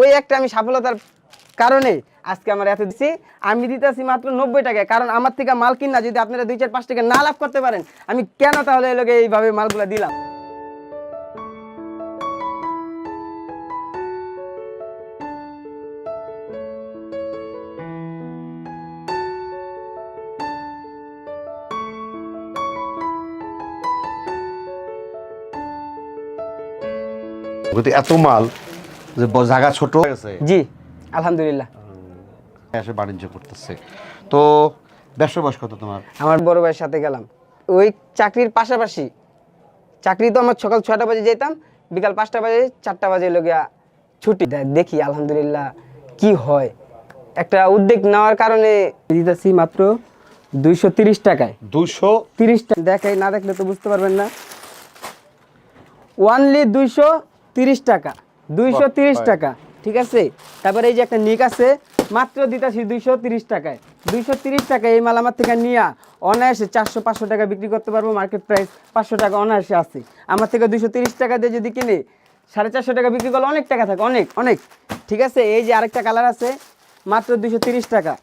ওই একটা আমি সফলতার কারণে আজকে আমার এত দিচ্ছি আমি দিতেছি মাত্র নব্বই টাকায়, কারণ আমার থেকে মাল কিনা যদি আপনারা দুই চার পাঁচ টাকা না লাভ করতে পারেন, আমি কেন তাহলে এই লোকে এইভাবে মালগুলো দিলাম? এত মাল যে জায়গা ছোট জি আলহামদুলিল্লাহ। এসে বাণিজ্য করতেছে। তো ব্যবসা বয়স কত তোমার? আমার বড় ভাইয়ের সাথে গেলাম। ওই চাকরির পাশাপাশি চাকরি তো আমার সকাল ছটা বাজে যেতাম বিকাল পাঁচটা বাজে চারটা বাজে লগিয়া ছুটি দেখি আলহামদুলিল্লাহ কি হয়। একটা উদ্যোগ নেওয়ার কারণে দিতেছি মাত্র দুইশো তিরিশ টাকায়। দুশো তিরিশ টাকা। দেখাই না দেখলে তো বুঝতে পারবেন না। ওয়ানলি দুইশো তিরিশ টাকা। দুইশো তিরিশ বাহ, টাকা ঠিক আছে? তারপরে এই যে একটা নিক আছে মাত্র দিতেছি দুইশো তিরিশ টাকায়। দুইশো তিরিশ টাকায় এই মাল আমার থেকে নিয়ে অনায়াসে চারশো পাঁচশো টাকা বিক্রি করতে পারব মার্কেট প্রাইস পাঁচশো টাকা অনায়াসে আছে। আমার থেকে দুইশো তিরিশ টাকা দিয়ে যদি কিনে সাড়ে চারশো টাকা বিক্রি করলে অনেক টাকা থাকে অনেক অনেক। ঠিক আছে? এই যে আরেকটা কালার আছে মাত্র দুইশো তিরিশ টাকা।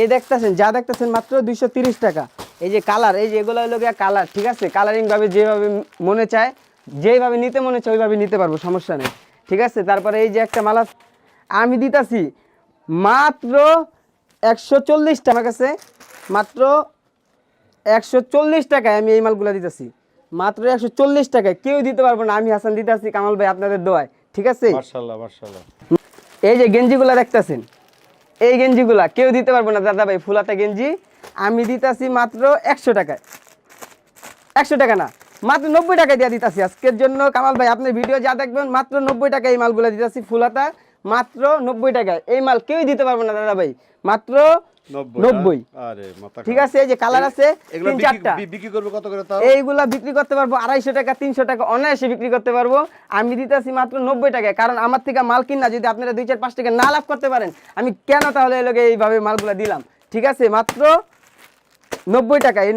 এই দেখতেছেন যা দেখতেছেন মাত্র দুইশো তিরিশ টাকা। এই যে কালার এই যে এগুলো হলো কালার ঠিক আছে? কালারিং ভাবে যেভাবে মনে চায় যেভাবে নিতে মনে চায় ওইভাবে নিতে পারব সমস্যা নেই। ঠিক আছে? তারপরে এই যে একটা মালা আমি দিতাছি মাত্র একশো চল্লিশ টাকা। কাছে মাত্র একশো চল্লিশ টাকায় আমি এই মালগুলো দিতেছি। মাত্র একশো চল্লিশ টাকায়। কেউ দিতে পারব না। আমি হাসান দিতেছি কামাল ভাই আপনাদের দোয়ায়। ঠিক আছে? এই যে গেঞ্জিগুলা দেখতেছেন? এই গেঞ্জিগুলা কেউ দিতে পারব না। দাদা ভাই ফুলাতা গেঞ্জি। আমি দিতাছি মাত্র একশো টাকায়। একশো টাকা না। মাত্র নব্বই টাকায় দিয়ে দিতেছি। আজকের জন্য কামাল ভাই আপনার ভিডিও যা দেখবেন মাত্র নব্বই টাকায় এই মালগুলো দিতাছি ফুলাতা মাত্র নব্বই টাকায়। এই মাল কেউই দিতে পারব না দাদা ভাই। মাত্র নব্বই ঠিক আছে এই যে কালার আছে তিন চারটা। বিক্রি করবে কত করে এইগুলা বিক্রি করতে পারব আড়াইশো টাকা তিনশো টাকা অনায়াসে বিক্রি করতে পারব। আমি দিতেছি মাত্র নব্বই টাকায় কারণ আমার থেকে মাল কিনা যদি আপনারা দুই চার পাঁচ টাকা না লাভ করতে পারেন আমি কেন তাহলে এই লোকে এইভাবে মালগুলা দিলাম? ঠিক আছে মাত্র নব্বই টাকা এই